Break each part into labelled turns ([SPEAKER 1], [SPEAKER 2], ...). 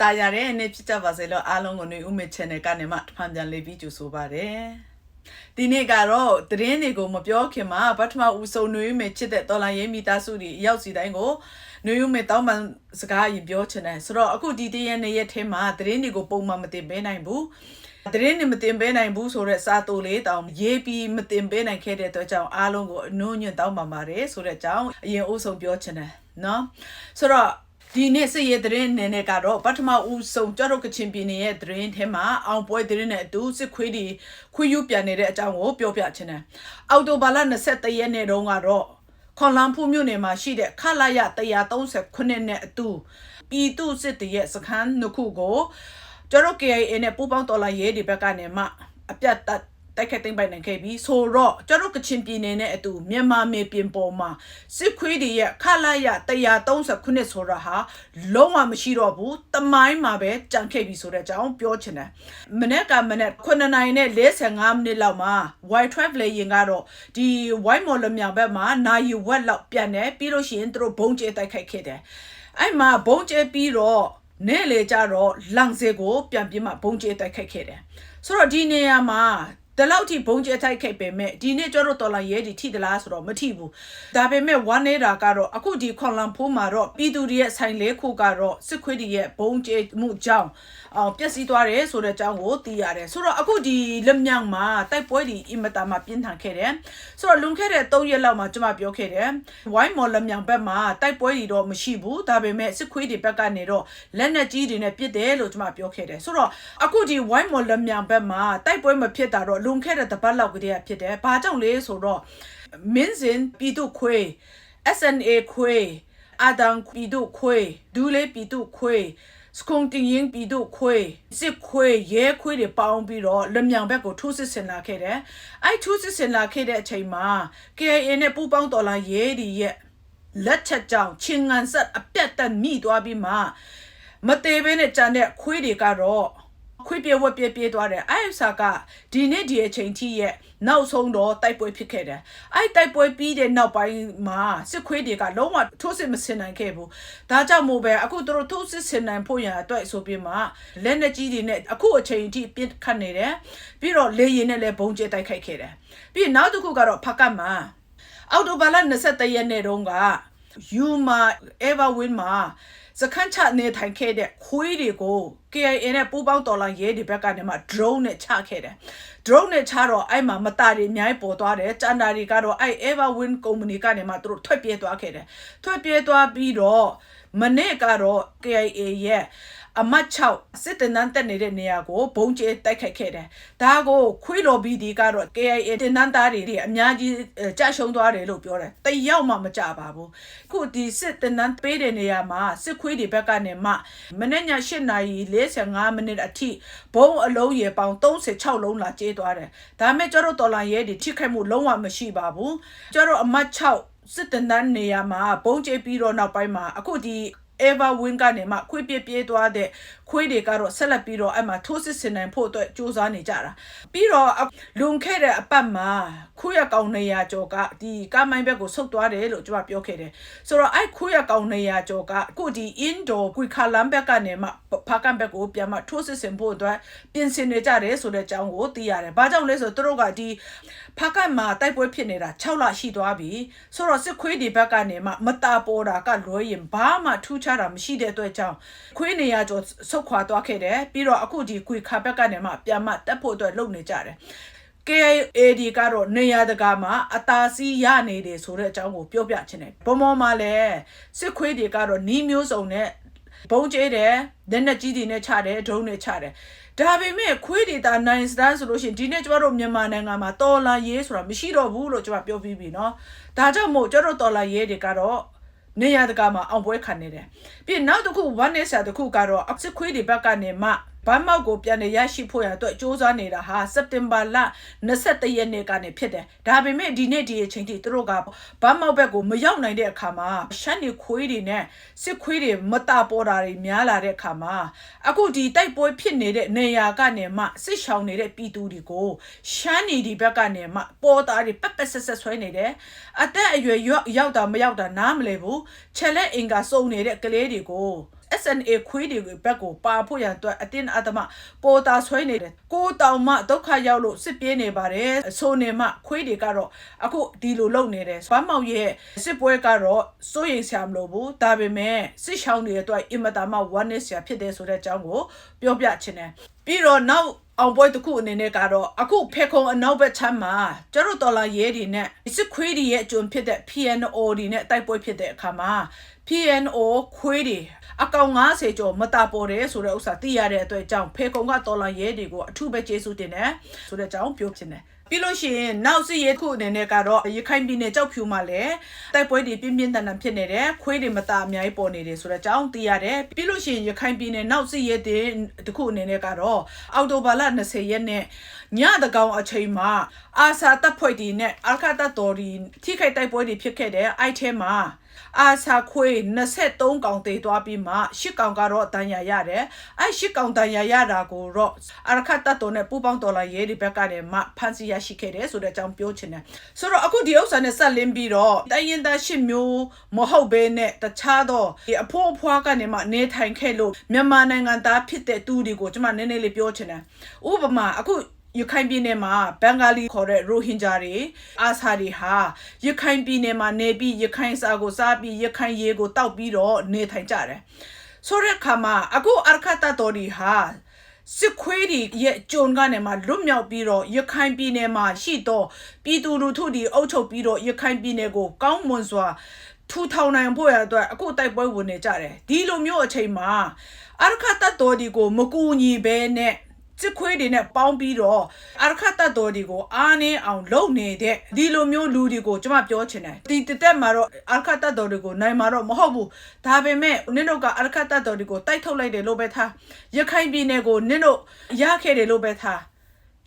[SPEAKER 1] တာရတဲ့နေ့ဖြစ်ကြပါစေလို့အားလုံးကိုနေဦးမေ channel ကနေမှတဖန်ပြန်လေးပြီးကြိုဆိုပါရစေဒီနေ့ကတော့သတင်းတွေကိုမပြောခင်မှာပထမဦးဆုံးနေဦးမေချစ်တဲ့တော်လိုင်းရေးမိသားစုတွေရောက်စီတိုင်းကိုနေဦးမေတောင်းပန်စကားရင်ပြောချင်တယ်ဆိုတော့အခုဒီတရက်နေ့ရက်ထဲမှာသတင်းတွေကိုပုံမှန်မတင်ပေးနိုင်ဘူးသတင်းတွေမတင်ပေးနိုင်ဘူးဆိုတော့စာတူလေးတောင်ရေးပြီးမတင်ပေးနိုင်ခဲ့တဲ့အတွက်ကြောင့်အားလုံးကိုအနှုံးညွန့်တောင်းပန်ပါတယ်ဆိုတဲ့အကြောင်းအရင်အဆုံးပြောချင်တယ်နော်ဆိုတော့ ဒီနေ့စရသတင်းနယ်နဲ့ကတော့ပထမဦးဆုံးကြတော့ကချင်ပြည်နယ်ရဲ့သတင်းထဲမှာအောင်ပွဲသတင်းနဲ့အတူစစ်ခွေးဒီခွေးယူပြန်နေတဲ့အကြောင်းကိုပြောပြချင်တယ်။အော်တိုဘာလ23ရက်နေ့တုန်းကတော့ခွန်လန်ဖူမြို့နယ်မှာရှိတဲ့ခလာရ139နဲ့အတူပြည်သူစစ်တရဲ့စခန်းနှစ်ခုကိုကျတော့ KIA နဲ့ပူးပေါင်းတော်လာရေးဒီဘက်ကနေမှအပြတ်တက် တိုက်ခိုက်သိမ်းပိုက်နိုင်ခဲ့ပြီးဆိုတော့ကျတော့ကချင်ပြည်နယ်နဲ့အတူမြန်မာမြေပြင်ပေါ်မှာစစ်ခွေးတွေရဲ့ခလာရ139ဆိုတာဟာလုံးဝမရှိတော့ဘူးတမိုင်းမှာပဲကြံခဲ့ပြီဆိုတဲ့အကြောင်းပြောချင်တယ်မနေ့ကမနေ့9နိုင်နဲ့45မိနစ်လောက်မှာ white travel ရင်ကတော့ဒီ white mall မြောင်ဘက်မှာနာယူဝက်လောက်ပြန်တယ်ပြီးလို့ရှိရင်သူတို့ဘုံကျဲတိုက်ခိုက်ခဲ့တယ်အဲ့မှာဘုံကျဲပြီးတော့နေ့လေကြတော့လန့်စေကိုပြန်ပြီးမှဘုံကျဲတိုက်ခိုက်ခဲ့တယ်ဆိုတော့ဒီနေရာမှာ ဒီလောက်ထိဘုံကျဲတိုက်ခိုက်ပေမဲ့ဒီနေ့ကျတော့တော်လာရဲဒီထိသလားဆိုတော့မထိဘူးဒါပေမဲ့ဝမ်းနေတာကတော့အခုဒီခွန်လန်ဖိုးမှာတော့ပြည်သူတွေရဲ့ဆိုင်လေးခုကတော့စစ်ခွေးတွေရဲ့ဘုံကျဲမှုကြောင့်အောင်ပျက်စီးသွားတယ်ဆိုတဲ့အကြောင်းကိုသိရတယ်ဆိုတော့အခုဒီလက်မြောင်မှာတိုက်ပွဲဒီအင်မတာမှာပြင်းထန်ခဲ့တယ်ဆိုတော့လွန်ခဲ့တဲ့3ရက်လောက်မှာကျွန်မပြောခဲ့တယ်ဝိုင်းမော်လက်မြောင်ဘက်မှာတိုက်ပွဲတွေတော့မရှိဘူးဒါပေမဲ့စစ်ခွေးတွေဘက်ကနေတော့လက်နက်ကြီးတွေနဲ့ပစ်တယ်လို့ကျွန်မပြောခဲ့တယ်ဆိုတော့အခုဒီဝိုင်းမော်လက်မြောင်ဘက်မှာတိုက်ပွဲမဖြစ်တာတော့လွန်ခဲ့တဲ့တပတ်လောက်ကတည်းကဖြစ်တယ်ဘာကြောင့်လဲဆိုတော့မင်းစင်ပြည်သူခွေ SNA ခွေအဒန်ပြည်သူခွေဒူးလေးပြည်သူခွေစကုံတင်ရင်ပြည်သူခွေစစ်ခွေရဲခွေတွေပေါင်းပြီးတော့လက်မြောင်ဘက်ကိုထိုးစစ်ဆင်လာခဲ့တယ်။အဲ့ထိုးစစ်ဆင်လာခဲ့တဲ့အချိန်မှာ KIA နဲ့ပူးပေါင်းတော်လာရဲဒီရဲ့လက်ချက်ကြောင့်ချင်းငန်ဆက်အပြတ်တက်မိသွားပြီးမှမသေးဘဲနဲ့ကြံတဲ့ခွေးတွေကတော့ ခွေးပြေဝက်ပြေပြေးသွားတယ်အဲ့ဆာကဒီနေ့ဒီအချိန်ထိရဲ့နောက်ဆုံးတော့တိုက်ပွဲဖြစ်ခဲ့တယ်အဲ့တိုက်ပွဲပြီးတဲ့နောက်ပိုင်းမှာစစ်ခွေးတွေကလုံးဝထိုးစစ်မဆင်နိုင်ခဲ့ဘူးဒါကြောင့်မို့ပဲအခုသူတို့ထိုးစစ်ဆင်နိုင်ဖို့ရန်အတွက်ဆိုပြီးမှလက်နက်ကြီးတွေနဲ့အခုအချိန်ထိပြစ်ခတ်နေတယ်ပြီးတော့လေရင်နဲ့လည်းဘုံကျဲတိုက်ခိုက်ခဲ့တယ်ပြီးနောက်တစ်ခုကတော့ဖကတ်မှာအော်တိုဘာလ23ရက်နေ့တုန်းကယူမာအေဗာဝင်းမှာ စခန်းချနေထိုင်ခဲ့တဲ့ခွေးတွေကို KIA နဲ့ပူးပေါင်းတော်လှန်ရေးတွေဘက်ကနေမှ drone နဲ့ချခဲ့တယ် drone နဲ့ချတော့အဲ့မှာမတာတွေအများကြီးပေါ်သွားတယ်ကျန်တာတွေကတော့အဲ့ Everwind company ကနေမှသူတို့ထွက်ပြေးသွားခဲ့တယ်ထွက်ပြေးသွားပြီးတော့မနေ့ကတော့ KIA ရဲ့ အမတ်6စစ်တနန်းတက်နေတဲ့နေရာကိုဘုံကျဲတိုက်ခိုက်ခဲ့တယ်။ဒါကိုခွေးတော်ဘီဒီကတော့ KIA တင်နန်းသားတွေအများကြီးကြာရှုံးသွားတယ်လို့ပြောတယ်။တယောက်မှမကြပါဘူး။ခုဒီစစ်တနန်းပေးတဲ့နေရာမှာစစ်ခွေးတွေဘက်ကနေမှမနေ့ည8နာရီ45မိနစ်အထိဘုံအလုံးရေပေါင်း36လုံးလာကျဲသွားတယ်။ဒါမဲ့ကျတော့တော်လန်ရဲဒီထိခိုက်မှုလုံးဝမရှိပါဘူး။ကျတော့အမတ်6စစ်တနန်းနေရာမှာဘုံကျဲပြီးတော့နောက်ပိုင်းမှာအခုဒီ ever win ကနေမှခွေးပြပြေးသွားတဲ့ခွေးတွေကတော့ဆက်လက်ပြီးတော့အဲ့မှာထိုးစစ်ဆင်နိုင်ဖို့အတွက်စူးစမ်းနေကြတာပြီးတော့လွန်ခဲ့တဲ့အပတ်မှာခွေးရကောင်နေရကျော်ကဒီကားမိုင်းဘက်ကိုဆုတ်သွားတယ်လို့ကျွန်မပြောခဲ့တယ်ဆိုတော့အဲ့ခွေးရကောင်နေရကျော်ကအခုဒီ indoor ခွေးခါလမ်ဘက်ကနေမှဖာကန်ဘက်ကိုပြန်မှထိုးစစ်ဆင်ဖို့အတွက်ပြင်ဆင်နေကြတယ်ဆိုတဲ့အကြောင်းကိုသိရတယ်ဘာကြောင့်လဲဆိုတော့သူတို့ကဒီဖာကန်မှာတိုက်ပွဲဖြစ်နေတာ6လရှိသွားပြီဆိုတော့စစ်ခွေးတွေဘက်ကနေမှမတာပေါ်တာကလွဲရင်ဘာမှထူးခြားတာမရှိတဲ့အတွက်ကြောင့်ခွေးနေရကျော်ဆုတ်ခွာသွားခဲ့တယ်ပြီးတော့အခုဒီခွေခါဘက်ကနေမှပြန်မတက်ဖို့အတွက်လုပ်နေကြတယ် KAD ကတော့နေရတကာမှာအသာစီးရနေတယ်ဆိုတဲ့အကြောင်းကိုပြောပြချင်တယ်ဘုံမောမှာလည်းစစ်ခွေးတွေကတော့နီးမျိုးစုံနဲ့ဘုံကျဲတယ်လက်နက်ကြီးတွေနဲ့ချတယ်ဒုံးနဲ့ချတယ်ဒါပေမဲ့ခွေးတွေတာနိုင်စတန်ဆိုလို့ရှိရင်ဒီနေ့ကျမတို့မြန်မာနိုင်ငံမှာတော်လာရေးဆိုတာမရှိတော့ဘူးလို့ကျွန်မပြောပြီးပြီเนาะဒါကြောင့်မို့ကျတို့တော်လာရေးတွေကတော့ နေရတကာမှာအောင်ပွဲခံနေတယ်ပြီးနောက်တစ်ခု one day ဆရာတစ်ခုကတော့အစစ်ခွေးတွေဘက်ကနေမှ ဘမ်းမောက်ကိုပြန်နေရရှိဖို့ရအတွက်စ조사နေတာဟာစက်တင်ဘာလ21ရက်နေ့ကနေဖြစ်တယ်ဒါပေမဲ့ဒီနေ့ဒီအချိန်ထိသူတို့ကဘမ်းမောက်ဘက်ကိုမရောက်နိုင်တဲ့အခါမှာရှမ်းနေခွေးတွေနဲ့စစ်ခွေးတွေမတာပေါ်တာတွေများလာတဲ့အခါမှာအခုဒီတိုက်ပွဲဖြစ်နေတဲ့နေရာကနေမှစစ်ရှောင်နေတဲ့ပြည်သူတွေကိုရှမ်းနေဒီဘက်ကနေမှပေါ်တာတွေပက်ပက်ဆက်ဆက်ဆွဲနေတယ်အသက်အရွယ်ရောက်တာမရောက်တာနားမလဲဘူးချက်လက်အင်္ဂါစုံနေတဲ့ကလေးတွေကို SNA ခွေးတွေဘက်ကိုပါဖို့ရန်အတွက်အတင်းအဓမ္မပေါ်တာဆွဲနေတယ်ကိုတောင်မှဒုက္ခရောက်လို့စစ်ပြေးနေပါတယ်အဆိုနေမှခွေးတွေကတော့အခုဒီလိုလုပ်နေတယ်ဘာမောက်ရဲ့စစ်ပွဲကတော့စိုးရိမ်စရာမလိုဘူးဒါပေမဲ့စစ်ရှောင်းတွေအတွက်အင်မတာမှဝမ်းနည်းစရာဖြစ်တယ်ဆိုတဲ့အကြောင်းကိုပြောပြချင်တယ်ပြီးတော့နောက် အောင်ပွဲတစ်ခုအနေနဲ့ကတော့အခုဖေခုံအနောက်ဘက်ချမ်းမှာကျတို့တော်လာရဲတွေနဲ့စစ်ခွေးတွေရဲ့အကျွန်းဖြစ်တဲ့ PNO တွေနဲ့တိုက်ပွဲဖြစ်တဲ့အခါမှာ PNO ခွေးတွေအကောင်90ကျော်မတာပေါ်တယ်ဆိုတဲ့ဥစ္စာသိရတဲ့အတွက်ကြောင့်ဖေကုံကတော်လာရဲတွေကိုအထူးပဲကျေးဇူးတင်တယ်ဆိုတဲ့အကြောင်းပြောချင်တယ် ပြီးလို့ရှိရင်နောက်စီရဲခုအနေနဲ့ကတော့ရခိုင်ပြည်နယ်ကြောက်ဖြူမှာလည်းတိုက်ပွဲတွေပြင်းပြင်းထန်ထန်ဖြစ်နေတယ်ခွေးတွေမတာအများကြီးပေါ်နေတယ်ဆိုတဲ့အကြောင်းသိရတယ်ပြီးလို့ရှိရင်ရခိုင်ပြည်နယ်နောက်စီရဲတဲ့တခုအနေနဲ့ကတော့အောက်တိုဘာလ20ရက်နေ့ညတကောင်အချိန်မှာအာစာတပ်ဖွဲ့တွေနဲ့အာခတ်တပ်တော်တွေထိခိုက်တိုက်ပွဲတွေဖြစ်ခဲ့တဲ့အဲ့ထဲမှာ အာစာခွေ23ကောင်သေးသွားပြီးမှ10ကောင်ကတော့တန်ရာရတယ်အဲ10ကောင်တန်ရာရတာကိုတော့အရခတ်တတ်တော်နဲ့ပူပေါင်းတော်လာရေးဒီဘက်ကနေမှဖန်စီရရှိခဲ့တယ်ဆိုတဲ့အကြောင်းပြောချင်တယ်ဆိုတော့အခုဒီဥစ္စာနဲ့ဆက်လင်းပြီးတော့တိုင်းရင်းသား10မျိုးမဟုတ်ဘဲနဲ့တခြားသောဒီအဖို့အဖွားကနေမှနေထိုင်ခဲ့လို့မြန်မာနိုင်ငံသားဖြစ်တဲ့သူတွေကိုကျွန်မနည်းနည်းလေးပြောချင်တယ်ဥပမာအခု ရခိုင်ပြည်နယ်မှာဘင်္ဂါလီခေါ်တဲ့ရိုဟင်ဂျာတွေအာဆာတွေဟာရခိုင်ပြည်နယ်မှာနေပြီးရခိုင်စာကိုစားပြီးရခိုင်ရေကိုတောက်ပြီးတော့နေထိုင်ကြတယ်ဆိုတဲ့အခါမှာအခုအရခတတော်ဒီဟာစစ်ခွေးတွေရဲ့ကြုံကနေမှလွတ်မြောက်ပြီးတော့ရခိုင်ပြည်နယ်မှာရှိတော့ပြည်သူလူထုတွေအုပ်ချုပ်ပြီးတော့ရခိုင်ပြည်နယ်ကိုကောင်းမွန်စွာထူထောင်နိုင်ဖို့ရအတွက်အခုတိုက်ပွဲဝင်နေကြတယ်ဒီလိုမျိုးအချိန်မှာအရခတတော်ဒီကိုမကူညီဘဲနဲ့ စစ်ခွေးတွေနဲ့ပေါင်းပြီးတော့အရခတ်တတ်တော်တွေကိုအားနည်းအောင်လုပ်နေတဲ့ဒီလိုမျိုးလူတွေကိုကျွန်မပြောချင်တယ်ဒီတသက်မှာတော့အရခတ်တတ်တော်တွေကိုနိုင်မှာတော့မဟုတ်ဘူးဒါပေမဲ့နင်တို့ကအရခတ်တတ်တော်တွေကိုတိုက်ထုတ်လိုက်တယ်လို့ပဲထားရခိုင်ပြည်နယ်ကိုနင်တို့ရခဲ့တယ်လို့ပဲထား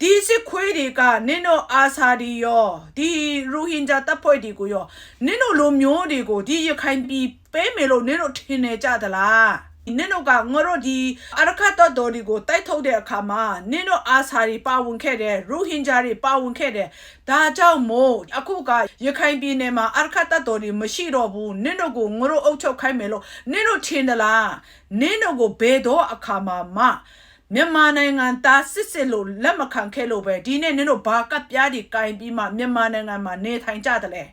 [SPEAKER 1] ဒီစစ်ခွေးတွေကနင်တို့အာဆာဒီရောဒီရူဟင်ဂျာတပ်ဖွဲ့တွေကိုရောနင်တို့လိုမျိုးတွေကိုဒီရခိုင်ပြည်ပေးမယ်လို့နင်တို့ထင်နေကြသလား နင်တို့ကငါတို့ဒီအရခတ်တော်တော်ဒီကိုတိုက်ထုတ်တဲ့အခါမှာနင်တို့အာဆာတွေပါဝင်ခဲ့တယ်ရူဟင်ဂျာတွေပါဝင်ခဲ့တယ်ဒါကြောင့်မို့အခုကရခိုင်ပြည်နယ်မှာအရခတ်တော်တွေမရှိတော့ဘူးနင်တို့ကိုငါတို့အုပ်ချုပ်ခိုင်းမယ်လို့နင်တို့ထင်သလားနင်တို့ကိုဘယ်တော့အခါမှာမှမြန်မာနိုင်ငံသားစစ်စစ်လို့လက်မခံခဲ့လို့ပဲဒီနေ့နင်တို့ဘာကပ်ပြားတွေကင်ပြီးမှမြန်မာနိုင်ငံမှာနေထိုင်ကြတယ်လေ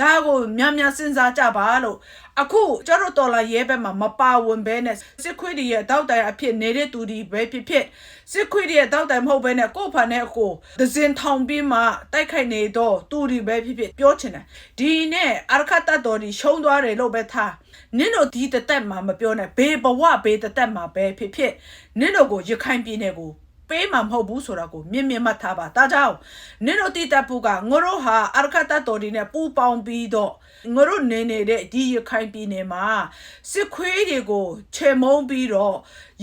[SPEAKER 1] ဒါကိုများများစဉ်းစားကြပါလို့အခုကျတို့တော်လာရဲဘက်မှာမပါဝင်ဘဲနဲ့စစ်ခွေးတွေရဲ့တောက်တိုင်အဖြစ်နေတဲ့သူတွေပဲဖြစ်ဖြစ်စစ်ခွေးတွေရဲ့တောက်တိုင်မဟုတ်ဘဲနဲ့ကို့ဖန်နဲ့ကိုဒဇင်ထောင်ပြီးမှတိုက်ခိုက်နေတော့သူတွေပဲဖြစ်ဖြစ်ပြောချင်တယ်ဒီနဲ့အရခတ်တတ်တော်ဒီရှုံးသွားတယ်လို့ပဲထားနင်တို့ဒီတသက်မှာမပြောနဲ့ဘေးဘဝဘေးတသက်မှာပဲဖြစ်ဖြစ်နင်တို့ကိုရခိုင်ပြည်နယ်ကို ပေးမှာမဟုတ်ဘူးဆိုတာကိုမြင်မြင်မှတ်ထားပါဒါကြောင့်နင်တို့တိတပ်ပူကငါတို့ဟာအရခတ်တတော်ဒီနဲ့ပူပေါင်းပြီးတော့ငါတို့နေနေတဲ့ဒီရခိုင်ပြည်နယ်မှာစစ်ခွေးတွေကိုချေမုံပြီးတော့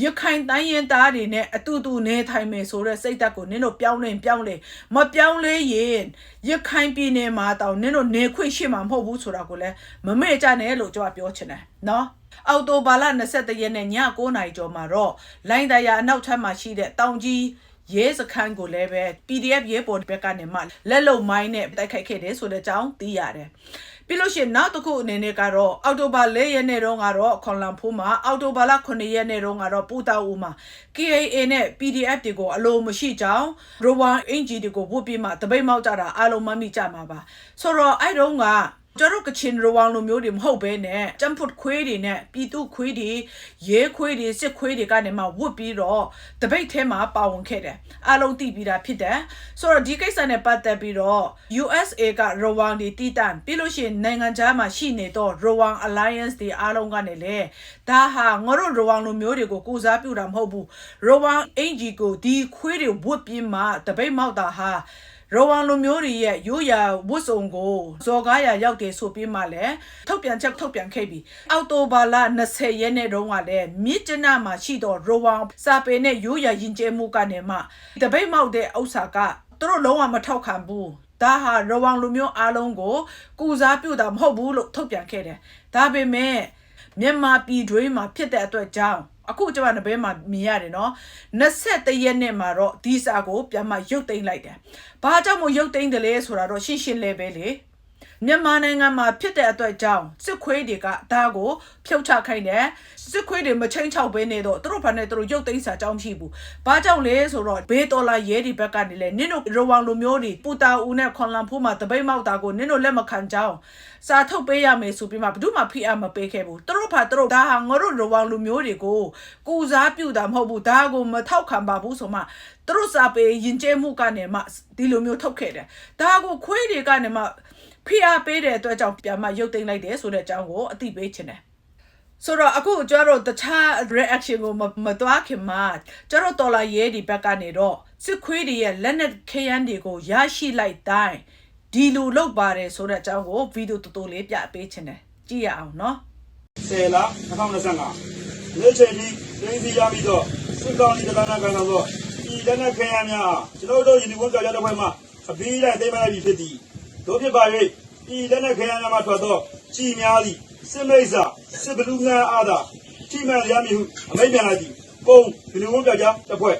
[SPEAKER 1] ရခိုင်တိုင်းရင်သားတွေနဲ့အတူတူနေထိုင်မယ်ဆိုတဲ့စိတ်ဓာတ်ကိုနင်တို့ပြောင်းလဲပြောင်းလဲမပြောင်းလဲရင်ရခိုင်ပြည်နယ်မှာတောင်နင်တို့နေခွင့်ရှိမှာမဟုတ်ဘူးဆိုတာကိုလည်းမမေ့ကြနဲ့လို့ကျွန်တော်ပြောချင်တယ်နော် အော်တိုဘာလ23ရက်နေ့ည9:00နာရီကျော်မှာတော့လိုင်းတရာအနောက်ထပ်မှာရှိတဲ့တောင်ကြီးရဲစခန်းကိုလည်းပဲ PDF ရဲပေါ်ဘက်ကနေမှလက်လုံမိုင်းနဲ့တိုက်ခိုက်ခဲ့တယ်ဆိုတဲ့အကြောင်းသိရတယ်ပြီးလို့ရှိရင်နောက်တစ်ခုအနေနဲ့ကတော့အောက်တိုဘာ၄ရက်နေ့တုန်းကတော့ခွန်လန်ဖိုးမှာအောက်တိုဘာလ9ရက်နေ့တုန်းကတော့ပူတာဦးမှာ KAA နဲ့ PDF တွေကိုအလိုမရှိကြောင်းရိုဝမ်အင်ဂျီတွေကိုဝုတ်ပြီးမှတပိတ်မောက်ကြတာအားလုံးမမိကြမှာပါဆိုတော့အဲ့တုန်းက ကျတို့ကချင်ရဝမ်လိုမျိုးတွေမဟုတ်ဘဲနဲ့ကျမ်ဖုတ်ခွေးတွေနဲ့ပြည်သူခွေးတွေရဲခွေးတွေစစ်ခွေးတွေကနေမှဝတ်ပြီးတော့တပိတ်ထဲမှာပါဝင်ခဲ့တယ်အလုံးသိပြီးတာဖြစ်တယ်ဆိုတော့ဒီကိစ္စနဲ့ပတ်သက်ပြီးတော့ USA ကရဝမ်တွေတည်တံ့ပြီးလို့ရှိရင်နိုင်ငံခြားမှာရှိနေတော့ရဝမ် Alliance တွေအားလုံးကနေလေဒါဟာငါတို့ရဝမ်လိုမျိုးတွေကိုကိုစားပြုတာမဟုတ်ဘူးရဝမ်အင်ဂျီကိုဒီခွေးတွေဝတ်ပြီးမှတပိတ်မောက်တာဟာ ရောဝမ်လူမျိုးတွေရဲ့ရိုးရာဝတ်စုံကိုဇော်ကားရရောက်တယ်ဆိုပြီးမှလည်းထုတ်ပြန်ချက်ထုတ်ပြန်ခဲ့ပြီအောက်တိုဘာလ20ရက်နေ့တုန်းကလည်းမြစ်ကျနမှာရှိတော့ရောဝမ်စာပေနဲ့ရိုးရာယဉ်ကျေးမှုကနေမှတပိတ်မောက်တဲ့ဥစ္စာကသူတို့လုံးဝမထောက်ခံဘူးဒါဟာရဝမ်လူမျိုးအားလုံးကိုကုစားပြုတာမဟုတ်ဘူးလို့ထုတ်ပြန်ခဲ့တယ်ဒါပေမဲ့မြန်မာပြည်တွင်းမှာဖြစ်တဲ့အတွက်ကြောင့် အခုကျွန်မနဘဲမှာမြင်ရတယ်နော်21ရက်နေ့မှာတော့ဒီစာကိုပြန်မရုတ်သိမ်းလိုက်တယ်။ဘာကြောင့်မို့ရုတ်သိမ်းတယ်လဲဆိုတာတော့ရှင်းရှင်းလဲပဲလေ မြန်မာနိုင်ငံမှာဖြစ်တဲ့အတွက်ကြောင့်စစ်ခွေးတွေကဒါကိုဖြုတ်ချခိုင်းတယ်စစ်ခွေးတွေမချင်းချောက်ဘဲနေတော့သူတို့ဘာနဲ့သူတို့ရုပ်သိမ်းစာကြောင်းမရှိဘူးဘာကြောင့်လဲဆိုတော့ဘေးတော်လာရဲဒီဘက်ကနေလဲနင်တို့ရဝမ်လိုမျိုးတွေပူတာဦးနဲ့ခွန်လန်ဖိုးမှာတပိတ်မောက်တာကိုနင်တို့လက်မခံကြောင်းစာထုတ်ပေးရမယ်ဆိုပြီးမှဘယ်သူမှဖိအားမပေးခဲ့ဘူးသူတို့ဘာသူတို့ဒါဟာငါတို့ရဝမ်လိုမျိုးတွေကိုကူစားပြူတာမဟုတ်ဘူးဒါကိုမထောက်ခံပါဘူးဆိုမှသူတို့စာပေယဉ်ကျေးမှုကနေမှဒီလိုမျိုးထုတ်ခဲ့တယ်ဒါကိုခွေးတွေကနေမှ ဖိအားပေးတဲ့အတွက်ကြောင့်ပြန်မရုပ်သိမ်းလိုက်တယ်ဆိုတဲ့အကြောင်းကိုအသိပေးချင်တယ်ဆိုတော့အခုကျတော့တခြား reaction ကိုမမသွားခင်မှာကျတော့တော်လာရဲဒီဘက်ကနေတော့စစ်ခွေးတွေရဲ့လက်နက်ခရမ်းတွေကိုရရှိလိုက်တိုင်းဒီလူလောက်ပါတယ်ဆိုတဲ့အကြောင်းကိုဗီဒီယိုတူတူလေးပြပေးချင်တယ်ကြည့်ရအောင်နော်
[SPEAKER 2] 10လ2025နေ့ချိန်ကြီးရင်းစီရပြီးတော့စစ်ကောင်စီကလနာကန်တော့ဒီလက်နက်ခဲယမ်းများကျွန်တော်တို့ယူနီဝန်ကြော်ရတဲ့ဘက်မှာအပြီးလိုက်သိမ်းမလိုက်ပြီဖြစ်သည် တို့ဖြစ်ပါ၍ဒီလက်နက်ခဲယမ်းများမှာထွက်သောကြည်များသည့်စစ်မိတ်စာစစ်ဘလူးငန်းအားသာထိမှန်ရမည်ဟုအမိန့်ပြန်လိုက်သည်ပုံယူနီဝန်ကြော်ကြတစ်ဖွဲ့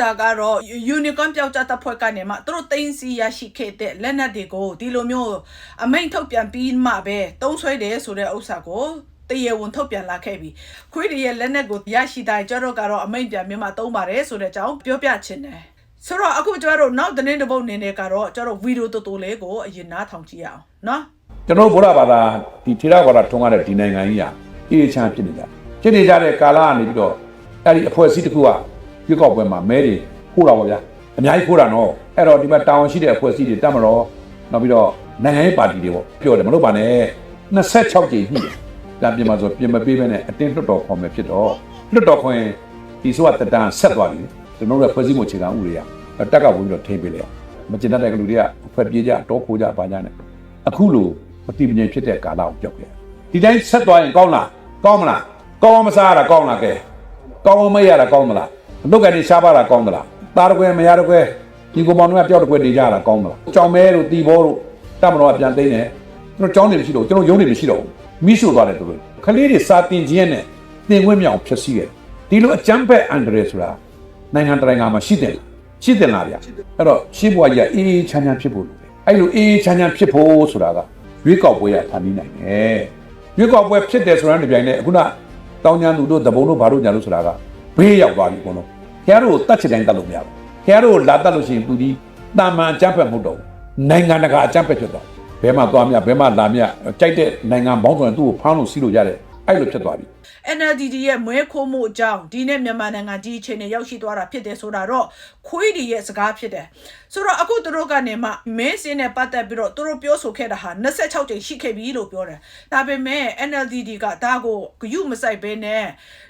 [SPEAKER 1] ဒါကတော့ unicorn ပျောက်ကြားတပ်ဖွဲ့ကနေမှသူတို့တင်းစီရရှိခဲ့တဲ့လက်နက်တွေကိုဒီလိုမျိုးအမိန့်ထုတ်ပြန်ပြီးမှပဲတုံးဆွဲတယ်ဆိုတဲ့ဥစ္စာကို တရေဝန်ထုတ်ပြန်လာခဲ့ပြီခွေးတွေရဲ့လက်နက်ကိုရရှိတိုင်းကျတော့ကတော့အမိန့်ပြန်မြန်မာတုံးပါတယ်ဆိုတဲ့အကြောင်းပြောပြချင်တယ်ဆိုတော့အခုကျတော့နောက်သတင်းတစ်ပုဒ်အနေနဲ့ကတော့ကျတော့ဗီဒီယိုတူတူလေးကိုအရင်နားထောင်ကြည့်ရအောင်နော်
[SPEAKER 3] ကျွန်တော်ဗုဒ္ဓဘာသာဒီထေရဝါဒထုံးရတဲ့ဒီနိုင်ငံကြီးဟာအေးချမ်းဖြစ်နေကြဖြစ်နေကြတဲ့ကာလကနေပြီးတော့အဲ့ဒီအဖွဲ့အစည်းတစ်ခုကရွေးကောက်ပွဲမှာမဲတွေခိုးတာပေါ့ဗျာအများကြီးခိုးတာနော်အဲ့တော့ဒီမှာတာဝန်ရှိတဲ့အဖွဲ့အစည်းတွေတက်မတော်နောက်ပြီးတော့နိုင်ငံရေးပါတီတွေပေါ့ပြောတယ်မလို့ပါနဲ့26ကြိမ်ညှိတယ် ဒါပြင်မှာဆိုပြင်မပေးဘဲနဲ့အတင်းလွတ်တော်ခေါ်မယ်ဖြစ်တော့လွတ်တော်ခေါ်ရင်ဒီဆိုကတတန်ဆက်သွားပြီကျွန်တော်တို့ရဲ့ဖွဲ့စည်းမှုအခြေခံဥပဒေကတက်ကဝင်ပြီးတော့ထိန်းပေးလိုက်မကျင်တတ်တဲ့လူတွေကဖွဲ့ပြေးကြတောခိုးကြပါကြနဲ့အခုလိုမတိမငြိမ်ဖြစ်တဲ့ကာလကိုပြောက်ခဲ့ဒီတိုင်းဆက်သွားရင်ကောင်းလားကောင်းမလားကောင်းအောင်မစားရတာကောင်းလားကဲကောင်းအောင်မရတာကောင်းမလားအလုတ်ကနေရှားပါတာကောင်းသလားသားတကွဲမရတကွဲဒီကောင်မောင်တွေကပျောက်တကွဲနေကြတာကောင်းမလားကြောင်မဲတို့တီဘောတို့တမတော်ကပြန်သိမ်းတယ်ကျွန်တော်ကြောင်းနေမရှိတော့ကျွန်တော်ရုံးနေမရှိတော့ဘူး မိရှို့သွားတယ်သူတို့ခလေးတွေစာတင်ခြင်းနဲ့တင်ခွင့်မြောင်ဖြစ်စီခဲ့ဒီလိုအကြမ်းဖက်အန်ဒရယ်ဆိုတာနိုင်ငံတကာမှာရှိတယ်ရှိတယ်လားဗျအဲ့တော့ရှင်းဘွားကြီးကအေးအေးချမ်းချမ်းဖြစ်ဖို့လိုတယ်အဲ့လိုအေးအေးချမ်းချမ်းဖြစ်ဖို့ဆိုတာကရွေးကောက်ပွဲရဖန်တီးနိုင်တယ်ရွေးကောက်ပွဲဖြစ်တယ်ဆိုတာနဲ့ပြိုင်နေအခုနတောင်းညာလူတို့တဘုံတို့ဘာတို့ညာလို့ဆိုတာကဘေးရောက်သွားပြီဘုံတို့ခင်ဗျားတို့ကိုတတ်ချင်တိုင်းတတ်လို့မရဘူးခင်ဗျားတို့ကိုလာတတ်လို့ရှိရင်သူဒီတာမန်အကြမ်းဖက်မဟုတ်တော့ဘူးနိုင်ငံတကာအကြမ်းဖက်ဖြစ်သွား ဘဲမှာသွားမြဘဲမှာလာမြကြိုက်တဲ့နိုင်ငံဘောင်းဆိုရင်သူ့ကိုဖမ်းလို့စီးလို့ရတယ်အဲ့လိုဖြစ်သွားပြီ
[SPEAKER 1] NLD ရဲ့မွဲခိုးမှုအကြောင်းဒီနေ့မြန်မာနိုင်ငံကြီးအချိန်နဲ့ရောက်ရှိသွားတာဖြစ်တယ်ဆိုတာတော့ခွေးတွေရဲ့စကားဖြစ်တယ်ဆိုတော့အခုသူတို့ကနေမှမင်းစင်းနဲ့ပတ်သက်ပြီးတော့သူတို့ပြောဆိုခဲ့တာဟာ26ကြိမ်ရှိခဲ့ပြီလို့ပြောတယ်ဒါပေမဲ့ NLD ကဒါကိုဂယုမဆိုင်ဘဲနဲ့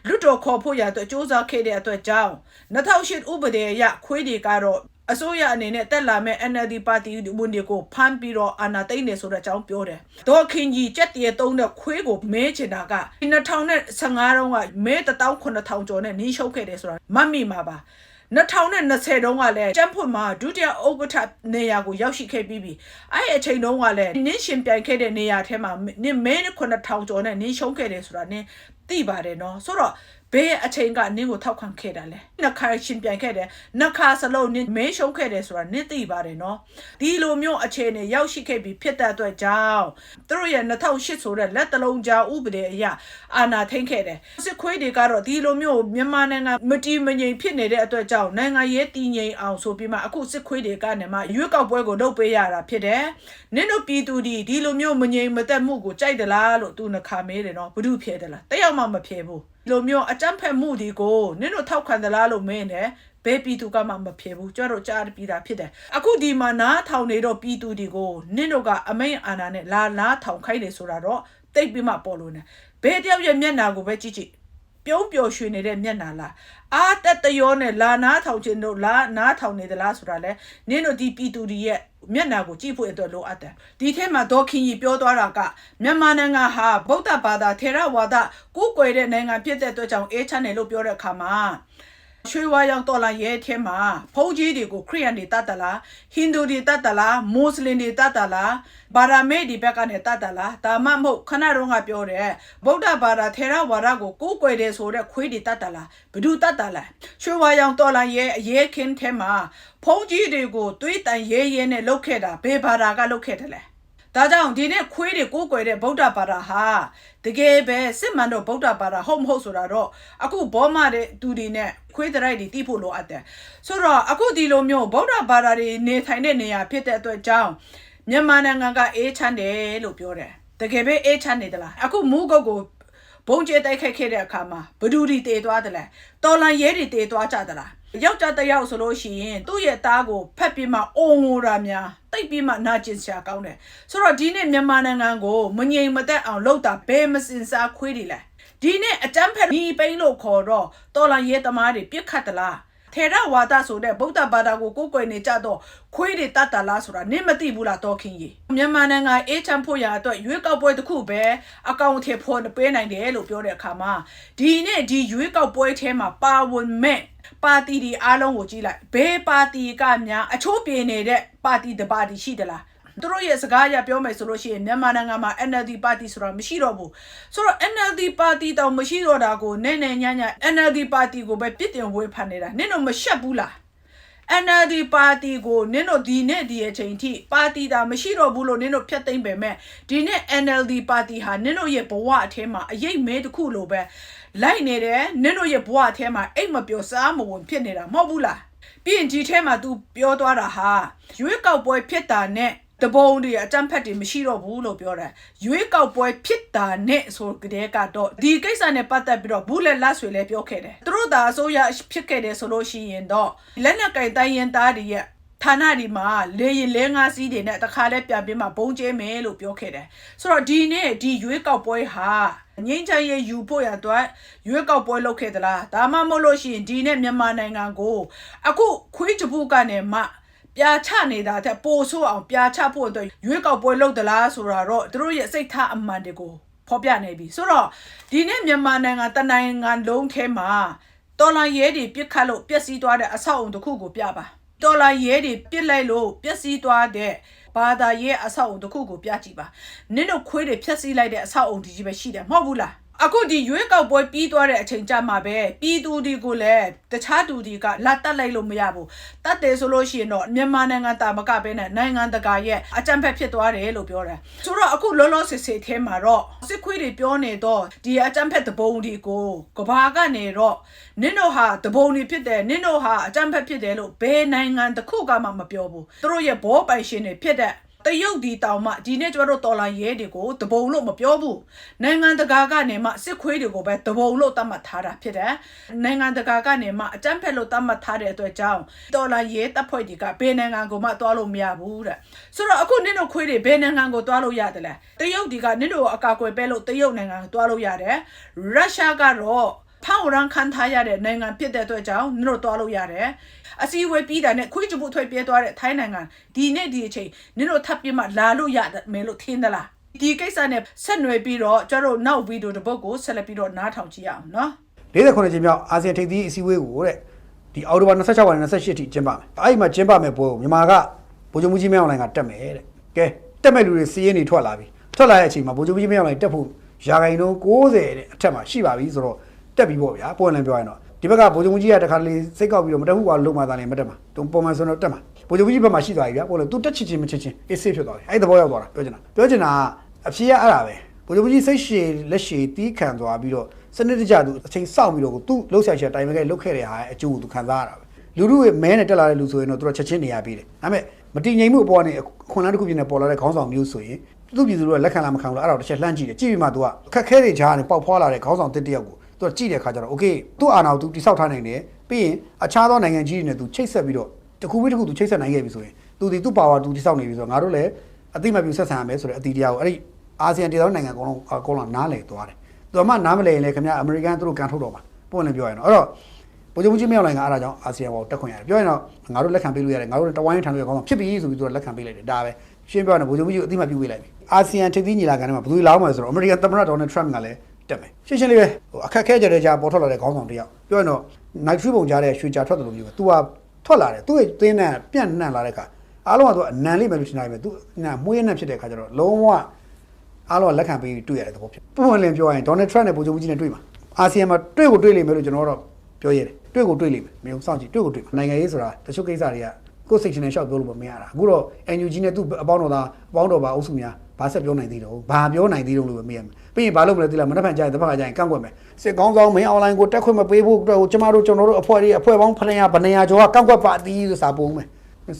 [SPEAKER 1] လွတ်တော်ခေါ်ဖို့ရအတွက်စ조사ခဲ့တဲ့အတွက်ကြောင့်2008ဥပဒေအရခွေးတွေကတော့ အစိုးရအနေနဲ့တက်လာမဲ့ NLD ပါတီဝန်တွေကိုဖမ်းပြီးတော့အာဏာသိမ်းနေဆိုတဲ့အကြောင်းပြောတယ်။ဒေါ်ခင်ကြီးကြက်တရေတုံးတဲ့ခွေးကိုမဲချင်တာက2015တုန်းကမဲ18000ကျော်နဲ့နှီးရှုပ်ခဲ့တယ်ဆိုတာမတ်မိမှာပါ။2020တုန်းကလည်းကျန်းဖွတ်မှာဒုတိယဥက္ကဋ္ဌနေရာကိုရောက်ရှိခဲ့ပြီးပြီ။အဲ့ဒီအချိန်တုန်းကလည်းနင်းရှင်ပြိုင်ခဲ့တဲ့နေရာထဲမှာနင်းမဲ9000ကျော်နဲ့နင်းရှုံးခဲ့တယ်ဆိုတာနင်းသိပါတယ်နော်။ဆိုတော့ ဘယ်အချိန်ကနင်းကိုထောက်ခံခဲ့တာလဲနှစ်ခါရှင်ပြိုင်ခဲ့တယ်နှစ်ခါစလုံးနင်းမဲရှုံးခဲ့တယ်ဆိုတာနင်းသိပါတယ်နော်ဒီလိုမျိုးအခြေအနေရောက်ရှိခဲ့ပြီးဖြစ်တဲ့အတွက်ကြောင့်သူတို့ရဲ့2008ဆိုတဲ့လက်တလုံးကြားဥပဒေအရအာဏာထိန်ခဲ့တယ်စစ်ခွေးတွေကတော့ဒီလိုမျိုးမြန်မာနိုင်ငံမတီမငြိမ်ဖြစ်နေတဲ့အတွက်ကြောင့်နိုင်ငံရေးတည်ငြိမ်အောင်ဆိုပြီးမှအခုစစ်ခွေးတွေကနေမှရွေးကောက်ပွဲကိုလုပ်ပေးရတာဖြစ်တယ်နင်းတို့ပြည်သူဒီဒီလိုမျိုးမငြိမ်မသက်မှုကိုကြိုက်သလားလို့သူနှခါမေးတယ်နော်ဘ누구ဖြေတယ်လားတယောက်မှမဖြေဘူး ဒီလိုမျိုးအကြမ်းဖက်မှုတွေကိုနင်းတို့ထောက်ခံသလားလို့မင်းတယ်ဘယ်ပြည်သူကမှမဖြစ်ဘူးကြွတော့ကြားပြီးတာဖြစ်တယ်အခုဒီမှာနားထောင်နေတော့ပြည်သူတွေကိုနင့်တို့ကအမိန်အာဏာနဲ့လာနားထောင်ခိုင်းနေဆိုတာတော့တိတ်ပြီးမှပေါ်လို့နေဘယ်တယောက်ရဲ့မျက်နာကိုပဲကြည့်ကြည့်ပြုံးပျော်ရွှင်နေတဲ့မျက်နာလားအာတက်တရောနဲ့လာနားထောင်ခြင်းတို့လာနားထောင်နေသလားဆိုတာလဲနင်းတို့ဒီပြည်သူတွေရဲ့ မျက်နာကိုကြည့်ဖို့အတွက်လိုအပ်တယ်ဒီထဲမှာဒေါခင်ကြီးပြောသွားတာကမြန်မာနိုင်ငံဟာဗုဒ္ဓဘာသာထေရဝါဒကိုးကွယ်တဲ့နိုင်ငံဖြစ်တဲ့အတွက်ကြောင့်အေးချမ်းတယ်လို့ပြောတဲ့အခါမှာ ရွှေဝါရောင်တော်လာရဲထဲမှာဖုန်းကြီးတွေကိုခရိယန်တွေတတ်တလားဟိန္ဒူတွေတတ်တလားမွတ်စလင်တွေတတ်တလားဘာရာမေဒီဘက်ကနေတတ်တလားဒါမှမဟုတ်ခဏတုန်းကပြောတယ်ဗုဒ္ဓဘာသာထေရဝါဒကိုကိုးကွယ်တယ်ဆိုတဲ့ခွေးတွေတတ်တလားဘယ်သူတတ်တလားရွှေဝါရောင်တော်လာရဲအရေးခင်းထဲမှာဖုန်းကြီးတွေကိုသွေးတန်ရဲရဲနဲ့လုတ်ခဲ့တာဘယ်ဘာသာကလုတ်ခဲ့တယ်လဲ ဒါကြောင့်ဒီနေ့ခွေးတွေကိုးကွယ်တဲ့ဗုဒ္ဓဘာသာဟာတကယ်ပဲစစ်မှန်တော့ဗုဒ္ဓဘာသာဟုတ်မဟုတ်ဆိုတာတော့အခုဘောမတဲ့သူတွေနဲ့ခွေးတရိုက်တွေတီးဖို့လိုအပ်တယ်ဆိုတော့အခုဒီလိုမျိုးဗုဒ္ဓဘာသာတွေနေထိုင်တဲ့နေရာဖြစ်တဲ့အတွက်ကြောင့်မြန်မာနိုင်ငံကအေးချမ်းတယ်လို့ပြောတယ်တကယ်ပဲအေးချမ်းနေသလားအခုမူကုတ်ကိုဘုံကျဲတိုက်ခိုက်ခဲ့တဲ့အခါမှာဘဒူတွေတည်သွားတယ်လဲတော်လန်ရဲတွေတည်သွားကြသလား ယောက်ျားတစ်ယောက်ဆိုလို့ရှိရင်သူ့ရဲ့သားကိုဖက်ပြီးမှအုံငိုတာများတိတ်ပြီးမှနာကျင်စရာကောင်းတယ်ဆိုတော့ဒီနေ့မြန်မာနိုင်ငံကိုမငြိမ်မသက်အောင်လုပ်တာဘယ်မစင်စားခွေးတွေလဲဒီနေ့အကြမ်းဖက်ညီပိန်းလို့ခေါ်တော့တော်လန်ရဲသမားတွေပြစ်ခတ်တလား ထေရဝါဒဆိုတဲ့ဗုဒ္ဓဘာသာကိုကိုးကွယ်နေကြတော့ခွေးတွေတတ်တာလားဆိုတာနင့်မသိဘူးလားတော်ခင်ကြီးမြန်မာနိုင်ငံအေးချမ်းဖို့ရအတွက်ရွေးကောက်ပွဲတစ်ခုပဲအကောင့်ထဲဖော်ပေးနိုင်တယ်လို့ပြောတဲ့အခါမှာဒီနေ့ဒီရွေးကောက်ပွဲထဲမှာပါဝင်မဲ့ပါတီဒီအားလုံးကိုကြည့်လိုက်ဘယ်ပါတီကများအချိုးပြေနေတဲ့ပါတီတစ်ပါတီရှိသလား သူတို့ရဲ့စကားအရပြောမယ်ဆိုလို့ရှိရင်မြန်မာနိုင်ငံမှာ NLD ပါတီဆိုတာမရှိတော့ဘူးဆိုတော့ NLD ပါတီတောင်မရှိတော့တာကိုနဲ့နဲ့ညည NLD ပါတီကိုပဲပြစ်တင်ဝေဖန်နေတာနင်တို့မရှက်ဘူးလား NLD ပါတီကိုနင်တို့ဒီနေ့ဒီအချိန်ထိပါတီတာမရှိတော့ဘူးလို့နင်တို့ဖျက်သိမ်းပေမဲ့ဒီနေ့ NLD ပါတီဟာနင်တို့ရဲ့ဘဝအထဲမှာအရေးမဲတစ်ခုလိုပဲလိုက်နေတယ်နင်တို့ရဲ့ဘဝအထဲမှာအိတ်မပြောစားမဝင်ဖြစ်နေတာမဟုတ်ဘူးလားပြီးရင်ဒီထဲမှာ तू ပြောသွားတာဟာရွေးကောက်ပွဲဖြစ်တာနဲ့ တဘုံတွေအကြမ်းဖက်တွေမရှိတော့ဘူးလို့ပြောတယ်ရွေးကောက်ပွဲဖြစ်တာနဲ့ဆိုကြတဲ့ကတော့ဒီကိစ္စနဲ့ပတ်သက်ပြီးတော့ဘူးလက်လက်ဆွေလည်းပြောခဲ့တယ်သူတို့သာအစိုးရဖြစ်ခဲ့တယ်ဆိုလို့ရှိရင်တော့လက်နက်ကင်တိုင်းရင်သားတွေရဲ့ဌာနဒီမှာလေရင်လဲငါးစီးတွေနဲ့တခါလဲပြန်ပြီးမှဘုံကျဲမယ်လို့ပြောခဲ့တယ်ဆိုတော့ဒီနေ့ဒီရွေးကောက်ပွဲဟာငိမ့်ချမ်းရဲ့ယူဖို့ရအတွက်ရွေးကောက်ပွဲလုပ်ခဲ့သလားဒါမှမဟုတ်လို့ရှိရင်ဒီနေ့မြန်မာနိုင်ငံကိုအခုခွေးတပုကနေမှ ပြာချနေတာတဲ့ပိုဆိုးအောင်ပြာချဖို့အတွက်ရွေးကောက်ပွဲလုပ်သလားဆိုတာတော့သူတို့ရဲ့စိတ်ထားအမှန်တွေကိုဖော်ပြနေပြီဆိုတော့ဒီနေ့မြန်မာနိုင်ငံတနိုင်ငံလုံးထဲမှာတော်လိုင်းရဲတွေပြစ်ခတ်လို့ပျက်စီးသွားတဲ့အဆောက်အုံတစ်ခုကိုပြပါတော်လိုင်းရဲတွေပြစ်လိုက်လို့ပျက်စီးသွားတဲ့ဘာသာရေးအဆောက်အုံတစ်ခုကိုပြကြည့်ပါနင့်တို့ခွေးတွေဖျက်ဆီးလိုက်တဲ့အဆောက်အုံဒီကြီးပဲရှိတယ်မဟုတ်ဘူးလား အခုဒီရွေးကောက်ပွဲပြီးသွားတဲ့အချိန်ကြမှာပဲပြည်သူတွေကိုလည်းတခြားသူတွေကလာတက်လိုက်လို့မရဘူးတတ်တယ်ဆိုလို့ရှိရင်တော့မြန်မာနိုင်ငံတာမကပဲနဲ့နိုင်ငံတကာရဲ့အကြံဖက်ဖြစ်သွားတယ်လို့ပြောတယ်ဆိုတော့အခုလောလောဆယ်ဆယ်ထဲမှာတော့စစ်ခွေးတွေပြောနေတော့ဒီအကြံဖက်တပုံတွေကိုကဘာကနေတော့နင်တို့ဟာတပုံတွေဖြစ်တယ်နင်တို့ဟာအကြံဖက်ဖြစ်တယ်လို့ဘယ်နိုင်ငံတစ်ခုကမှမပြောဘူးသူတို့ရဲ့ဘောပိုင်ရှင်တွေဖြစ်တဲ့ တရုတ်ဒီတောင်မှဒီနေ့ကျမတို့တော်လာရဲတွေကိုတဘုံလို့မပြောဘူးနိုင်ငံတကာကနေမှစစ်ခွေးတွေကိုပဲတဘုံလို့သတ်မှတ်ထားတာဖြစ်တယ်နိုင်ငံတကာကနေမှအကြမ်းဖက်လို့သတ်မှတ်ထားတဲ့အတွက်ကြောင့်တော်လာရဲတပ်ဖွဲ့တွေကဘယ်နိုင်ငံကိုမှသွားလို့မရဘူးတဲ့ဆိုတော့အခုနင့်တို့ခွေးတွေဘယ်နိုင်ငံကိုသွားလို့ရတယ်လဲတရုတ်ဒီကနင့်တို့ကိုအကာအကွယ်ပေးလို့တရုတ်နိုင်ငံကိုသွားလို့ရတယ်ရုရှားကတော့ ဖောင်ရန်ခံထားရတဲ့နိုင်ငံဖြစ်တဲ့အတွက်ကြောင့်နင်တို့သွားလို့ရတယ်အစည်းအဝေးပြီးတာနဲ့ခွေးချပုထွက်ပြေးသွားတဲ့ထိုင်းနိုင်ငံဒီနေ့ဒီအချိန်နင်တို့ထပ်ပြီးမှလာလို့ရမယ်လို့ထင်သလားဒီကိစ္စနဲ့ဆက်နွယ်ပြီးတော့ကျတို့နောက်ဗီဒီယိုတစ်ပုဒ်ကိုဆက်လက်ပြီးတော့နားထောင်ကြည့်ရအောင်နော်
[SPEAKER 4] 48ချိန်မြောက်အာဆီယံထိပ်သီးအစည်းအဝေးကိုတဲ့ဒီအောက်တိုဘာ26ရက်နဲ့28ထိကျင်းပမယ်အဲ့ဒီမှာကျင်းပမယ်ပွဲကိုမြန်မာကဗိုလ်ချုပ်မှုကြီးမင်းအောင်လှိုင်ကတက်မယ်တဲ့ကဲတက်မဲ့လူတွေစီးရင်နေထွက်လာပြီထွက်လာတဲ့အချိန်မှာဗိုလ်ချုပ်မှုကြီးမင်းအောင်လှိုင်တက်ဖို့ရာခိုင်နှုန်း90တဲ့အထက်မှာရှိပါပြီဆိုတော့ တက်ပြီပေါ့ဗျာပုံလန်ပြောရင်တော့ဒီဘက်ကဗိုလ်ချုပ်မှုကြီးကတခါလေစိတ်ကောက်ပြီးတော့မတက်ဘူးကွာလုံမှသာလည်းမတက်မှာသူပုံမှန်ဆိုတော့တက်မှာဗိုလ်ချုပ်မှုကြီးဘက်မှာရှိသွားပြီဗျာပုံလန်သူတက်ချစ်ချင်းမချစ်ချင်းအေးဆေးဖြစ်သွားပြီအဲ့ဒီသဘောရောက်သွားတာပြောချင်တာပြောချင်တာကအဖြစ်ရအဲ့ဒါပဲဗိုလ်ချုပ်မှုကြီးစိတ်ရှည်လက်ရှည်တီးခံသွားပြီးတော့စနစ်တကျသူအချိန်စောင့်ပြီးတော့သူလှုပ်ရှားချက်တိုင်းပဲလှုပ်ခဲ့တဲ့ဟာရဲ့အကျိုးကိုသူခံစားရတာပဲလူတို့ရဲ့မဲနဲ့တက်လာတဲ့လူဆိုရင်တော့သူတို့ချက်ချင်းနေရပြီးတယ်ဒါပေမဲ့မတည်ငြိမ်မှုအပေါ်ကနေခွန်လန်းတစ်ခုပြင်းနဲ့ပေါ်လာတဲ့ခေါင်းဆောင်မျိုးဆိုရင်သူ့ပြည်သူတို့ကလက်ခံလာမခံဘူးလားအဲ့ဒါတော့တစ်ချက်လှမ်းကြည့်တယ်ကြည့်ပြီးမှသူကအခက်ခဲတွေကြားကနေပေါက်ဖွာလာတဲ့ခေါင်းဆောင်တစ်တယောက်ကို သူကကြည့်တဲ့အခါကျတော့ okay သူ့အာဏာကိုသူတိဆောက်ထားနိုင်တယ်ပြီးရင်အခြားသောနိုင်ငံကြီးတွေနဲ့သူချိတ်ဆက်ပြီးတော့တစ်ခုပြီးတစ်ခုသူချိတ်ဆက်နိုင်ခဲ့ပြီဆိုရင်သူဒီသူ့ power သူတိဆောက်နေပြီဆိုတော့ငါတို့လည်းအတိမပြုဆက်ဆံရမယ်ဆိုတဲ့အတီတရားကိုအဲ့ဒီအာဆီယံဒေသနိုင်ငံအကုန်လုံးအကုန်လုံးနားလည်သွားတယ်သူကမှနားမလည်ရင်လည်းခင်ဗျအမေရိကန်သူတို့ကန်ထုတ်တော့ပါပုံနဲ့ပြောရအောင်အဲ့တော့ဗိုလ်ချုပ်ကြီးမြောက်လိုင်ကအားအကြောင်းအာဆီယံဘောတက်ခွင့်ရတယ်ပြောရင်တော့ငါတို့လက်ခံပေးလို့ရတယ်ငါတို့တဝိုင်းထံလို့ရကောင်းဖြစ်ပြီဆိုပြီးသူကလက်ခံပေးလိုက်တယ်ဒါပဲရှင်းပြောရရင်ဗိုလ်ချုပ်ကြီးအတိမပြုပေးလိုက်ပြီအာဆီယံထိပ်သီးညီလာခံထဲမှာဘယ်သူလောက်မှာလဲဆိုတော့အမေရိကန်သမ္မတဒေါ်နယ်ထရမ့်ကလည်း တက်မယ်ရှင်းရှင်းလေးပဲဟိုအခက်ခဲကြတဲ့ကြာပေါ်ထွက်လာတဲ့ခေါင်းဆောင်တယောက်ပြောရင်တော့ night tree ပုံကြားတဲ့ရွှေကြာထွက်တယ်လို့ပြောတယ် तू ကထွက်လာတယ်သူ့ရဲ့သင်းနဲ့ပြန့်နှံ့လာတဲ့အခါအားလုံးကသူအနံလေးပဲလို့ထင်နိုင်ပဲသူနာမွေးနှံ့ဖြစ်တဲ့အခါကျတော့လုံးဝအားလုံးကလက်ခံပေးတွေ့ရတဲ့သဘောဖြစ်ပုံမှန်လင်းပြောရရင် Donald Trump နဲ့ဗိုလ်ချုပ်ကြီးနဲ့တွေ့မှာအာဆီယံမှာတွေ့ကိုတွေ့လိမ့်မယ်လို့ကျွန်တော်ကတော့ပြောရတယ်တွေ့ကိုတွေ့လိမ့်မယ်မျိုးစောင့်ကြည့်တွေ့ကိုတွေ့မှာနိုင်ငံရေးဆိုတာတချို့ကိစ္စတွေကကိုယ်စိတ်ရှင်နဲ့ရှောက်ပြောလို့မမရတာအခုတော့ NUG နဲ့သူ့အပေါင်းတော်သားအပေါင်းတော်ပါအုပ်စုများ ဘာဆက်ပြောနိုင်သေးတော့ဘာပြောနိုင်သေးတော့လို့ပဲမေးရမယ်ပြီးရင်ဘာလုပ်မလဲသိလားမနေ့ဖန်ကြရင်တစ်ဖက်ကကြရင်ကန့်ကွက်မယ်စစ်ကောင်းဆောင်မင်းအွန်လိုင်းကိုတက်ခွင့်မပေးဖို့အတွက်ကိုကျမတို့ကျွန်တော်တို့အဖွဲ့တွေအဖွဲ့ပေါင်းဖလင်ရဗနေရကျော်ကကန့်ကွက်ပါသည်လို့စာပုံးမယ်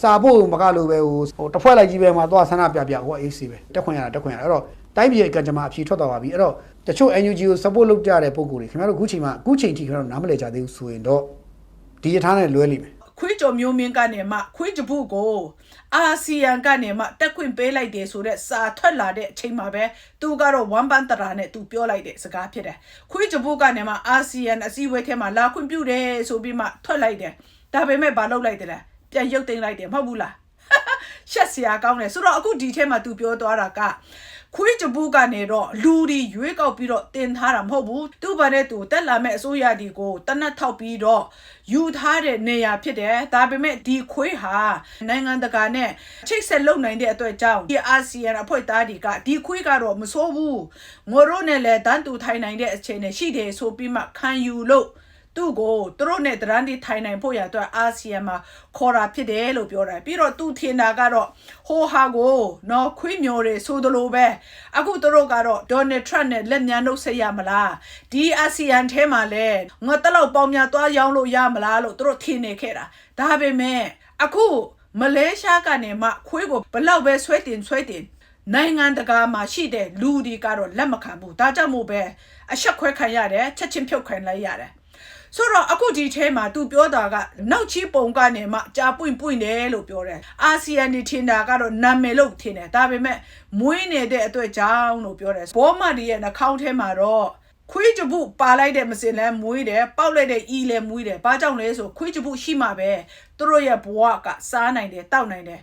[SPEAKER 4] စာဖို့မကလို့ပဲဟိုဟိုတစ်ဖွဲ့လိုက်ကြီးပဲမှာသွားဆန္ဒပြပြဟိုအေးစီပဲတက်ခွင့်ရတာတက်ခွင့်ရတာအဲ့တော့တိုင်းပြည်ကကြမှာအဖြေထွက်သွားပါပြီအဲ့တော့တချို့ NUG ကို support လုပ်ကြတဲ့ပုံကိုယ်တွေခင်ဗျားတို့အခုချိန်မှာအခုချိန်ထိခင်ဗျားတို့နားမလည်ကြသေးဘူးဆိုရင်တော့ဒီရထားနဲ့လွဲလိမ့်မယ်
[SPEAKER 1] ခွေးကြော်မျိုးမင်းကနေမှခွေးကြပုကိုအာဆီယံကနေမှတက်ခွင့်ပေးလိုက်တယ်ဆိုတော့စာထွက်လာတဲ့အချိန်မှာပဲသူကတော့ဝမ်ပန်တရာနဲ့သူပြောလိုက်တဲ့စကားဖြစ်တယ်ခွေးကြပုကနေမှအာဆီယံအစည်းအဝေးထဲမှာလာခွင့်ပြုတယ်ဆိုပြီးမှထွက်လိုက်တယ်ဒါပေမဲ့ဘာလုပ်လိုက်တယ်လဲပြန်ရုပ်သိမ်းလိုက်တယ်မဟုတ်ဘူးလားရှက်စရာကောင်းတယ်ဆိုတော့အခုဒီထဲမှာသူပြောသွားတာက ခွေးကြပူးကနေတော့လူဒီရွေးကောက်ပြီးတော့တင်ထားတာမဟုတ်ဘူးသူ့ဘာနဲ့သူတက်လာမဲ့အစိုးရဒီကိုတနတ်ထောက်ပြီးတော့ယူထားတဲ့နေရာဖြစ်တယ်ဒါပေမဲ့ဒီခွေးဟာနိုင်ငံတကာနဲ့ချိတ်ဆက်လုပ်နိုင်တဲ့အတွက်ကြောင့်ဒီအာဆီယံအဖွဲ့သားတွေကဒီခွေးကတော့မစိုးဘူးငိုတို့နဲ့လည်းတန်းတူထိုင်နိုင်တဲ့အခြေအနေရှိတယ်ဆိုပြီးမှခံယူလို့ သူ့ကိုသူတို့နဲ့တရန်ဒီထိုင်နိုင်ဖို့ရအတွက်အာဆီယံမှာခေါ်တာဖြစ်တယ်လို့ပြောတယ်ပြီးတော့သူထင်တာကတော့ဟိုဟာကိုနော်ခွေးမျိုးတွေဆိုသလိုပဲအခုသူတို့ကတော့ဒေါ်နယ်ထရန့်နဲ့လက်ညှမ်းနှုတ်ဆက်ရမလားဒီအာဆီယံထဲမှာလဲငါတက်လောက်ပေါင်းများသွားရောင်းလို့ရမလားလို့သူတို့ထင်နေခဲ့တာဒါပေမဲ့အခုမလေးရှားကနေမှခွေးကိုဘလောက်ပဲဆွဲတင်ဆွဲတင်နိုင်ငံတကာမှာရှိတဲ့လူတွေကတော့လက်မခံဘူးဒါကြောင့်မို့ပဲအဆက်ခွဲခံရတယ်ချက်ချင်းဖြုတ်ခံလိုက်ရတယ် ဆိုတော့အခုဒီထဲမှာ तू ပြောတာကနောက်ချီပုံကနေမှကြာပွင့်ပွင့်တယ်လို့ပြောတယ်အာဆီယံနေထင်တာကတော့နာမည်လို့ထင်တယ်ဒါပေမဲ့မွေးနေတဲ့အတွက်ကြောင့်လို့ပြောတယ်ဘောမဒီရဲ့နှာခေါင်းထဲမှာတော့ခွေးကြပုပါလိုက်တဲ့မစင်လဲမွေးတယ်ပေါက်လိုက်တဲ့ဤလဲမွေးတယ်ဘာကြောင့်လဲဆိုခွေးကြပုရှိမှပဲ သူတို့ရဲ့ဘဝကစားနိုင်တယ်တောက်နိုင်တယ်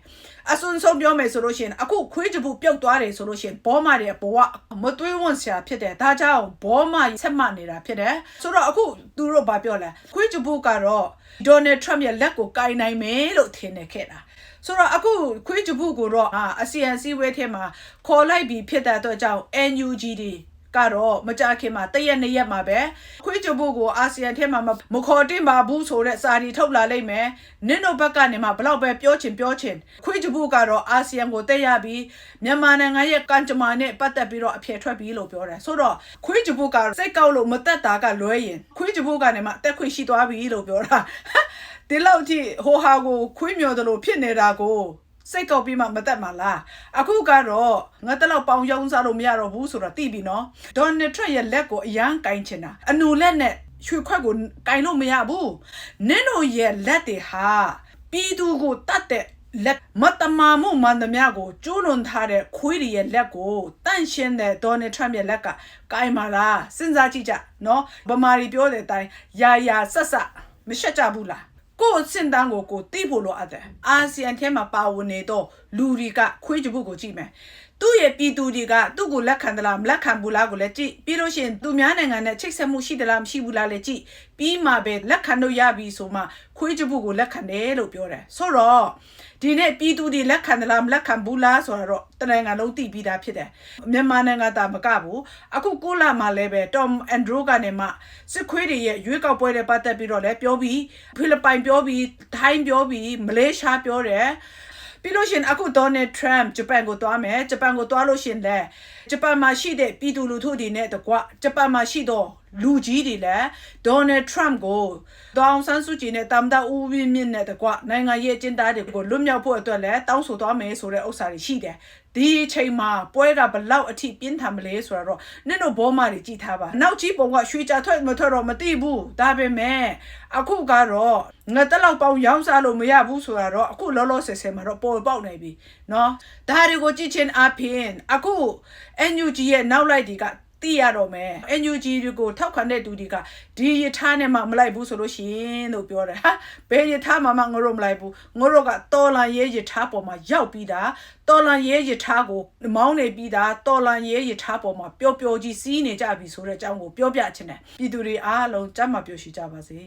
[SPEAKER 1] အစွန်းဆုံးပြောမယ်ဆိုလို့ရှိရင်အခုခွေးကြပုပြုတ်သွားတယ်ဆိုလို့ရှိရင်ဘောမရဲ့ဘဝမသွေးဝန့်စရာဖြစ်တယ်ဒါကြောင့်ဘောမဆက်မနေတာဖြစ်တယ်ဆိုတော့အခုသူတို့ဘာပြောလဲခွေးကြပုကတော့ဒေါ်နယ်ထရမ့်ရဲ့လက်ကိုကင်နိုင်မယ်လို့ထင်နေခဲ့တာဆိုတော့အခုခွေးကြပုကိုတော့အာအစီယန်စီဝဲထဲမှာခေါ်လိုက်ပြီးဖြစ်တဲ့အတွက်ကြောင့် NUG ဒီ ကတော့မကြခင်မှာတရက်နှစ်ရက်မှာပဲခွေးကြပုကိုအာဆီယံထဲမှာမမခေါ်တင်ပါဘူးဆိုတဲ့စာရီထုတ်လာလိုက်မယ်နင်းတို့ဘက်ကနေမှဘလောက်ပဲပြောချင်ပြောချင်ခွေးကြပုကတော့အာဆီယံကိုတက်ရပြီးမြန်မာနိုင်ငံရဲ့ကံကြမ္မာနဲ့ပတ်သက်ပြီးတော့အဖြေထွက်ပြီးလို့ပြောတယ်ဆိုတော့ခွေးကြပုကစိတ်ကောက်လို့မတက်တာကလွဲရင်ခွေးကြပုကနေမှတက်ခွင့်ရှိသွားပြီလို့ပြောတာဒီလောက်ထိဟိုဟာကိုခွေးမြော်တယ်လို့ဖြစ်နေတာကို စိတ်ကောက်ပြီးမှမတက်မှာလားအခုကတော့ငါတက်လောက်ပေါင်ရောင်းစားလို့မရတော့ဘူးဆိုတော့သိပြီနော်ဒေါ်နယ်ထရန့်ရဲ့လက်ကိုအရန်ကင်ချင်တာအနူလက်နဲ့ရွှေခွက်ကိုကင်လို့မရဘူးနင်းတို့ရဲ့လက်တွေဟာပြည်သူကိုတတ်တဲ့လက်မတမာမှုမှန်သမျှကိုကျိုးလွန်ထားတဲ့ခွေးတွေရဲ့လက်ကိုတန့်ရှင်းတဲ့ဒေါ်နယ်ထရန့်ရဲ့လက်ကကင်မာလားစဉ်းစားကြည့်ကြနော်ဗမာတွေပြောတဲ့အတိုင်းယာယာဆက်ဆက်မရှက်ကြဘူးလား ကိုယ့်အစင်တန်းကိုကိုတိဖို့လိုအပ်တယ်အာဆီယံထဲမှာပါဝင်နေတော့လူတွေကခွေးကြပုကိုကြည့်မယ် သူ့ရဲ့ပြည်သူတွေကသူ့ကိုလက်ခံသလားမလက်ခံဘူးလားကိုလည်းကြည့်ပြီးလို့ရှိရင်သူများနိုင်ငံနဲ့ချိတ်ဆက်မှုရှိသလားမရှိဘူးလားလည်းကြည့်ပြီးမှပဲလက်ခံလို့ရပြီဆိုမှခွေးကြပုကိုလက်ခံတယ်လို့ပြောတယ်ဆိုတော့ဒီနေ့ပြည်သူတွေလက်ခံသလားမလက်ခံဘူးလားဆိုတော့တနိုင်ငံလုံးသိပြီးသားဖြစ်တယ်မြန်မာနိုင်ငံသားမကဘူးအခုကိုလာမှာလည်းပဲ Tom Andrew ကနေမှစစ်ခွေးတွေရဲ့ရွေးကောက်ပွဲတွေပတ်သက်ပြီးတော့လည်းပြောပြီးဖိလစ်ပိုင်ပြောပြီးထိုင်းပြောပြီးမလေးရှားပြောတယ် ပြီးလို့ရှရင်အခု Donald Trump ဂျပန်ကိုသွားမယ်ဂျပန်ကိုသွားလို့ရှရင်လဲဂျပန်မှာရှိတဲ့ပြည်သူလူထုတွေနဲ့တကွဂျပန်မှာရှိတော့လူကြီးတွေလည်း Donald Trump ကိုဒေါအောင်ဆန်းစုကြည်နဲ့တမ်တာဦးဝင်းမြင့်နဲ့တကွနိုင်ငံရေးအကျဉ်းသားတွေကိုလွတ်မြောက်ဖို့အတွက်လည်းတောင်းဆိုသွားမယ်ဆိုတဲ့ဥစ္စာတွေရှိတယ် ဒီအချိန်မှာပွဲကဘလောက်အထိပြင်းထန်မလဲဆိုတော့နင့်တို့ဘောမတွေကြည်ထားပါနောက်ကြီးပုံကရွှေကြထွက်မထွက်တော့မသိဘူးဒါပေမဲ့အခုကတော့ငါတက်လောက်ပေါင်းရောင်းစားလို့မရဘူးဆိုတော့အခုလောလောဆယ်ဆယ်မှာတော့ပေါ်ပေါက်နေပြီเนาะဒါတွေကိုကြည့်ချင်းအပြင်အခု NUG ရဲ့နောက်လိုက်တွေက သိရတော့မယ် NUG ကိုထောက်ခံတဲ့သူတွေကဒီယထာနဲ့မှမလိုက်ဘူးဆိုလို့ရှိရင်လို့ပြောတယ်ဟာဘယ်ယထာမှမငါတို့မလိုက်ဘူးငါတို့ကတော်လန်ရဲယထာပေါ်မှာရောက်ပြီးတာတော်လန်ရဲယထာကိုမောင်းနေပြီးတာတော်လန်ရဲယထာပေါ်မှာပျော်ပျော်ကြီးစီးနေကြပြီဆိုတဲ့အကြောင်းကိုပြောပြချင်တယ်ပြည်သူတွေအားလုံးကြမ်းမှပျော်ရှိကြပါစေ